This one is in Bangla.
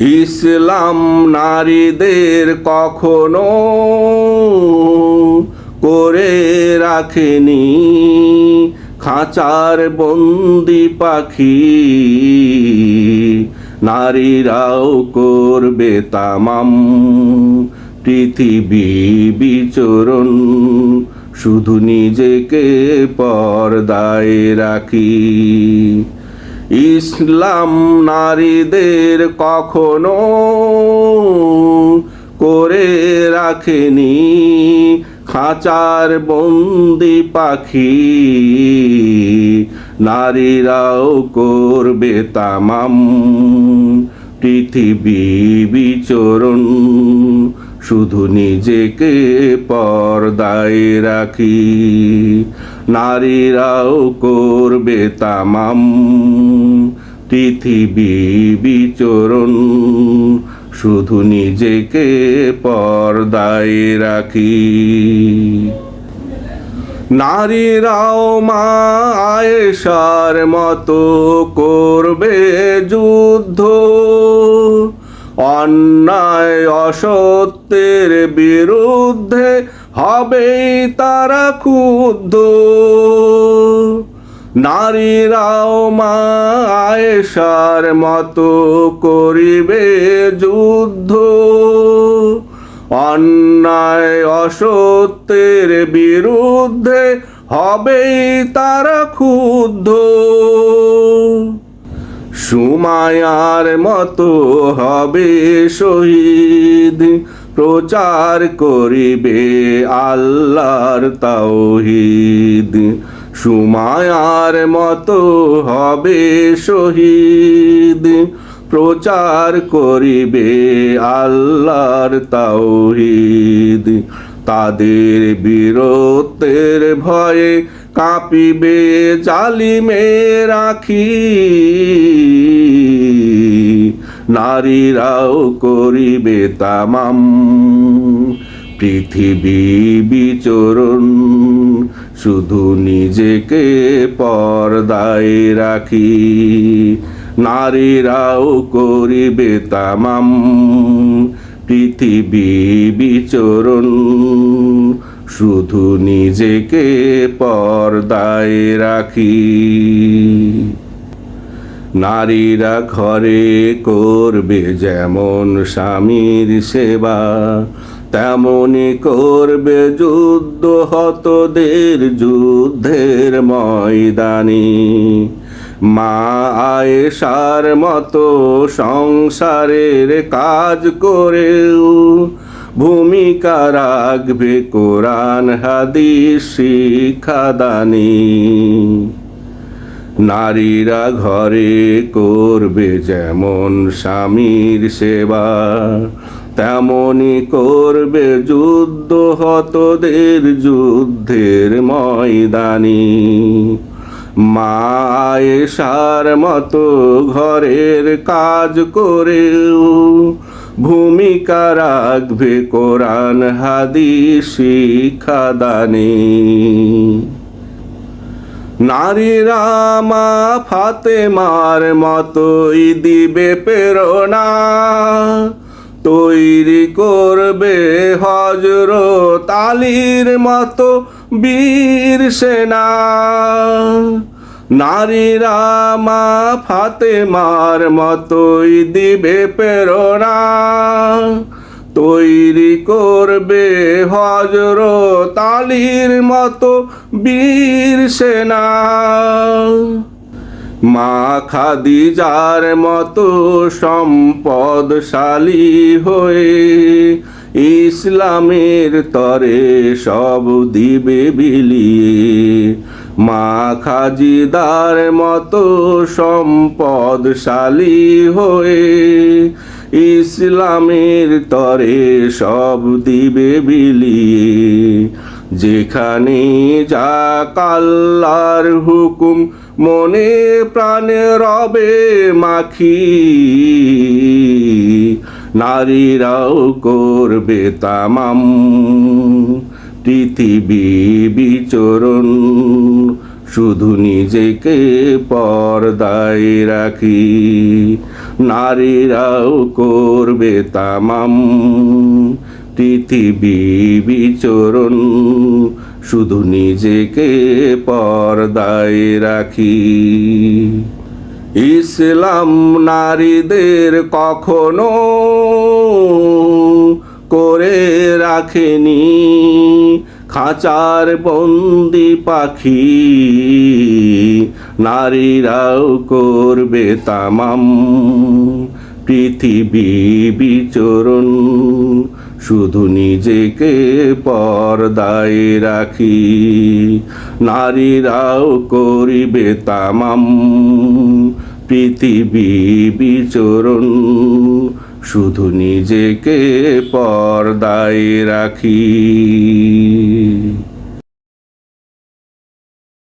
ইসলাম নারীদের কখনো করে রাখেনি। খাঁচার বন্দি পাখি নারীরাও করবে তামাম। পৃথিবী বিচরণ শুধু নিজেকে পর্দায় রাখি। ইসলাম নারীদের কখনো করে রাখেনি। খাঁচার বন্দি পাখি নারীরাও করবে তামাম। পৃথিবী বিচরণ শুধু নিজেকে পর্দায় রাখি। নারীরাও করবে তামাম। পৃথিবী বিচরণ শুধু নিজেকে পর্দায় রাখি। নারীরাও মা আয়েশার মতো করবে যুদ্ধ। অন্যায় অসত্যের বিরুদ্ধে হবেই তারা ক্ষুদ্ধ নারীরাও মা আয়েশার মতো করিবে যুদ্ধ। অন্যায় অসত্যের বিরুদ্ধে হবেই তারা ক্ষুদ্ধ সুমায়ার মতো হবে শহীদ। প্রচার করিবে আল্লাহর তাওহীদ। সুমায়ার মতো হবে শহীদ। প্রচার করিবে আল্লাহর তাওহীদ। তাদের বীরত্বের ভয়ে কাঁপিবে জালিমে রাখি নারীরাও করিবে তামাম। পৃথিবী বিচরণ, শুধু নিজেকে পর্দায় রাখি। নারীরাও করিবে তামাম। পৃথিবী বিচরণ, শুধু নিজেকে পর্দায় রাখি। নারীরা ঘরে করবে যেমন স্বামীর সেবা, তেমনি করবে যুদ্ধ হতদের যুদ্ধের ময়দানি। মা আয়েশার মতো সংসারের কাজ করেও ভূমিকা রাখবে কোরআন, হাদিস, শিক্ষাদানী। নারীরা ঘরে করবে যেমন স্বামীর সেবা, তেমনি করবে যুদ্ধ হতদের যুদ্ধের ময়দানি। মায়েশার মতো ঘরের কাজ করেও ভূমিকা রাখবে কোরআন হাদিস শিক্ষাদানী। নারীরা মা ফাতেমার মতোই দিবে প্রেরণা। তৈরি করবে হজরত আলীর মতো বীর সেনা। নারীরা মা ফাতেমার মতোই দিবে প্রেরণা। তৈরি করবে হজরত আলীর মতো বীর সেনা। মা খাদিজার মতো সম্পদশালী হয়ে ইসলামের তরে সব দিবে বিলিয়ে। মা খাজিদার মতো সম্পদশালী হয়ে ইসলামের তরে সব দিবে বিলিয়ে। যেখানে যা কাল্লার হুকুম, মনে প্রাণে রবে মাখি। নারীরাও করবে তামাম। পৃথিবী বিচরণ শুধু নিজেকে পর্দায় রাখি। নারীরাও করবে তামাম। পৃথিবী বিচরণ। শুধু নিজেকে পর্দায় রাখি। ইসলাম নারীদের কখনো করে রাখেনি। খাঁচার বন্দি পাখি, নারীরাও করবে তামাম। পৃথিবী বিচরণ, শুধু নিজেকে পর্দায় রাখি। নারীরাও করিবে তামাম। পৃথিবী বিচরণ শুধু নিজেকে পর্দায় রাখি।